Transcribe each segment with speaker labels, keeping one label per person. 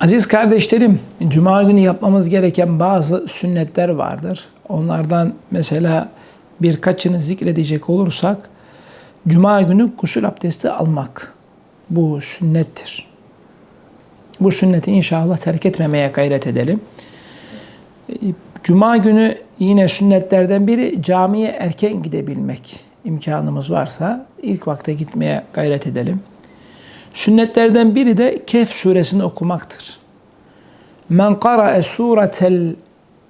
Speaker 1: Aziz kardeşlerim, Cuma günü yapmamız gereken bazı sünnetler vardır. Onlardan mesela birkaçını zikredecek olursak, Cuma günü gusül abdesti almak. Bu sünnettir. Bu sünneti inşallah terk etmemeye gayret edelim. Cuma günü yine sünnetlerden biri camiye erken gidebilmek. imkanımız varsa ilk vakte gitmeye gayret edelim. Sünnetlerden biri de Kehf suresini okumaktır. Men qara'e suretel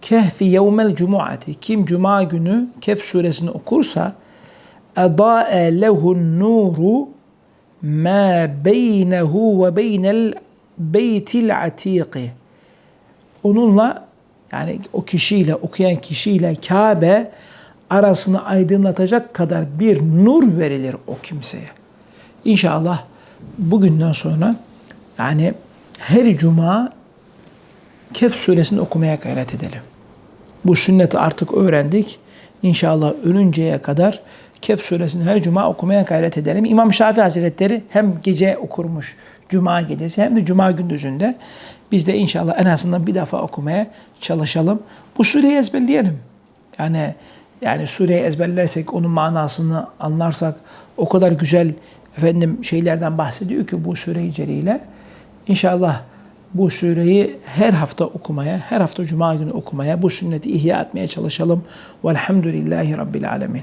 Speaker 1: kehfi yevmel cumuati. Kim cuma günü Kehf suresini okursa edâe lehun nuru ma beynehu ve beynel beytil atiki. Onunla yani o kişiyle okuyan kişiyle Kabe arasını aydınlatacak kadar bir nur verilir o kimseye. İnşallah bugünden sonra yani her cuma Kehf suresini okumaya gayret edelim. Bu sünneti artık öğrendik. İnşallah ölünceye kadar Kehf suresini her cuma okumaya gayret edelim. İmam Şafii Hazretleri hem gece okurmuş cuma gecesi hem de cuma gündüzünde. Biz de inşallah en azından bir defa okumaya çalışalım. Bu sureyi ezberleyelim. Yani yani sureyi ezberlersek, onun manasını anlarsak o kadar güzel efendim şeylerden bahsediyor ki bu içeriğiyle. İnşallah bu sureyi her hafta okumaya, her hafta cuma günü okumaya, bu sünneti ihya etmeye çalışalım. Velhamdülillahi Rabbil Alemin.